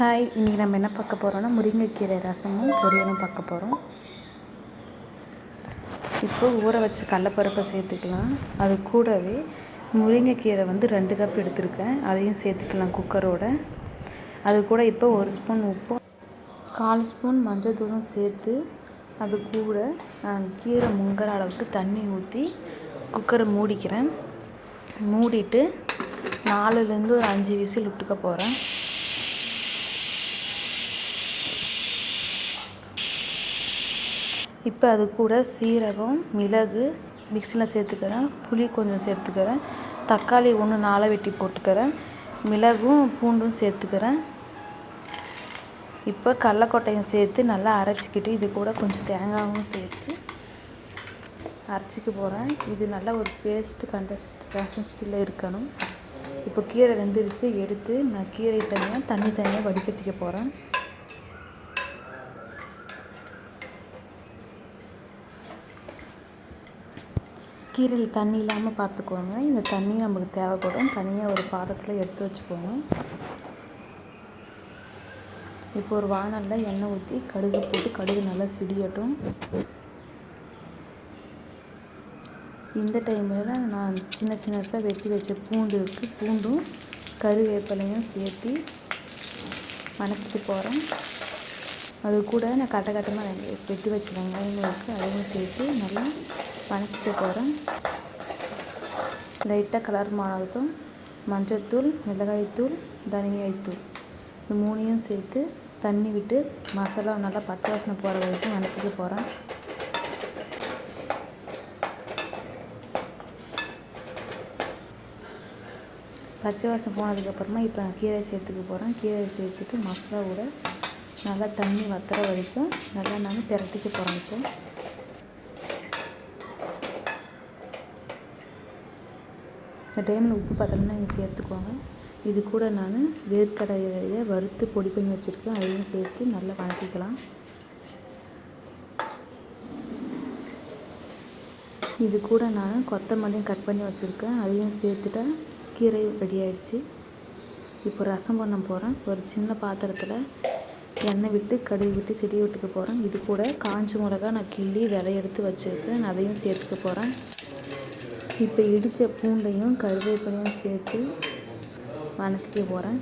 Hi இன்றைக்கி நம்ம என்ன பார்க்க போகிறோன்னா முருங்கைக்கீரை ரசமும் பொரியலும் பார்க்க போகிறோம் இப்போ ஊற வச்ச கடலப்பருப்பை சேர்த்துக்கலாம். அது கூடவே முருங்கைக்கீரை வந்து ரெண்டு கப் எடுத்திருக்கேன். அதையும் சேர்த்துக்கலாம் குக்கரோட அது கூட இப்போ ஒரு ஸ்பூன் உப்பும் கால் ஸ்பூன் மஞ்சள் தூளும் சேர்த்து அது கூட நான் கீரை முங்குற அளவுக்கு தண்ணி ஊற்றி குக்கரை மூடிக்கிறேன். மூடிட்டு நாலுலேருந்து ஒரு அஞ்சு விசில் விட்டுக்க போகிறேன் இப்போ அது கூட சீரகம் மிளகு மிக்சியில் சேர்த்துக்கிறேன். புளி கொஞ்சம் சேர்த்துக்கிறேன். தக்காளி ஒன்று நாளாக வெட்டி போட்டுக்கிறேன். மிளகும் பூண்டும் சேர்த்துக்கிறேன். இப்போ கடலக்கொட்டையும் சேர்த்து நல்லா அரைச்சிக்கிட்டு இது கூட கொஞ்சம் தேங்காயும் சேர்த்து அரைச்சிக்க போகிறேன் இது நல்லா ஒரு பேஸ்ட் கண்டஸ்ட் கன்சிஸ்டியில் இருக்கணும். இப்போ கீரை வெந்துருச்சு எடுத்து நான் கீரை தனியாக தண்ணி தனியாக வடிகட்டிக்க போகிறேன் கீரையில் தண்ணி இல்லாமல் பார்த்துக்கோங்க இந்த தண்ணி நமக்கு தேவைப்படும். தனியாக ஒரு பாத்திரத்தில் எடுத்து வச்சுக்கோங்க. இப்போ ஒரு வானலில் எண்ணெய் ஊற்றி கடுகு போட்டு கடுகு நல்லா சிடியட்டும். இந்த டைமில் நான் சின்ன சின்னதாக வெட்டி வச்ச பூண்டு இருக்குது பூண்டும் கருவேப்பிலையும் சேர்த்து வணக்கிட்டு போகிறேன் அது கூட நான் கட்ட கட்டமாக வெட்டி வச்ச வெங்காயம் இருக்குது அதையும் சேர்த்து நல்லா வணக்கிக்க போகிறேன் லைட்டாக கலர் மாறதும் மஞ்சள்தூள் மிளகாய்த்தூள் தனியாய்த்தூள் இந்த மூணையும் சேர்த்து தண்ணி விட்டு மசாலா நல்லா பச்சை வாசனை போகிற வரைக்கும் வணக்கிக்க போகிறேன் பச்சை வாசம் போனதுக்கப்புறமா இப்போ நான் கீரை சேர்த்துக்க போகிறேன் கீரை சேர்த்துட்டு மசாலா கூட நல்லா தண்ணி வத்துற வரைக்கும் நல்லா நான் பிரட்டிக்க போகிறேன் இப்போ. இந்த டைமில் உப்பு பத்தலைன்னா நீங்கள் சேர்த்துக்கோங்க. இது கூட நான் வேர்க்கடலையை வறுத்து பொடி பண்ணி வச்சுருக்கேன். அதையும் சேர்த்து நல்லா வணக்கிக்கலாம் இது கூட நான் கொத்தமல்லியும் கட் பண்ணி வச்சுருக்கேன். அதையும் சேர்த்துட்டா கீரை ரெடி ஆகிடுச்சு இப்போ ரசம் பண்ண போகிறேன் ஒரு சின்ன பாத்திரத்தில் எண்ணெய் விட்டு கடுகு விட்டு செடி விட்டுக்க போகிறேன் இது கூட காஞ்ச மிளகா நான் கிள்ளி விதை எடுத்து வச்சுருக்கேன் அதையும் சேர்த்துக்க போகிறேன் இப்போ இடித்த பூண்டையும் கருவேப்பிலையும் சேர்த்து வணக்கிக்க போகிறேன்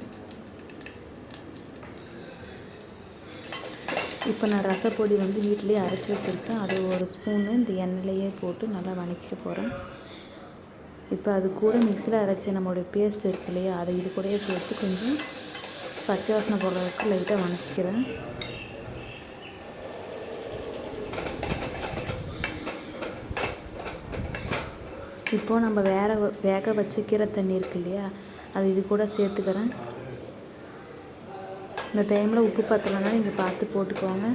இப்போ நான் ரசப்பொடி வந்து வீட்டிலேயே அரைச்சி வச்சுருக்கேன். அது ஒரு ஸ்பூனு இந்த எண்ணெயிலேயே போட்டு நல்லா வணக்கிக்க போகிறேன் இப்போ அது கூட மிக்சியில் அரைச்சி நம்மளுடைய பேஸ்ட் இருக்கு இல்லையா அதை இது கூடயே சேர்த்து கொஞ்சம் பச்சை வாசனை போடுறதுக்கு லைட்டாக வணக்கிக்கிறேன். இப்போது நம்ம வேற வேக வச்சு கீரை தண்ணி இருக்கு இல்லையா அது இது கூட சேர்த்துக்கிறேன். இந்த டைமில் உப்பு பத்தலைன்னா நீங்கள் பார்த்து போட்டுக்கோங்க.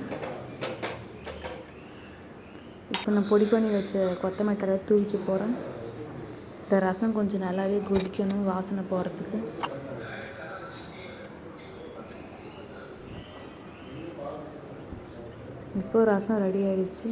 இப்போ நான் பொடி பண்ணி வச்ச கொத்தமல்லி தலை தூவிக்க போகிறேன் இந்த ரசம் கொஞ்சம் நல்லாவே கொதிக்கணும் வாசனை போகிறதுக்கு இப்போது ரசம் ரெடி ஆகிடுச்சி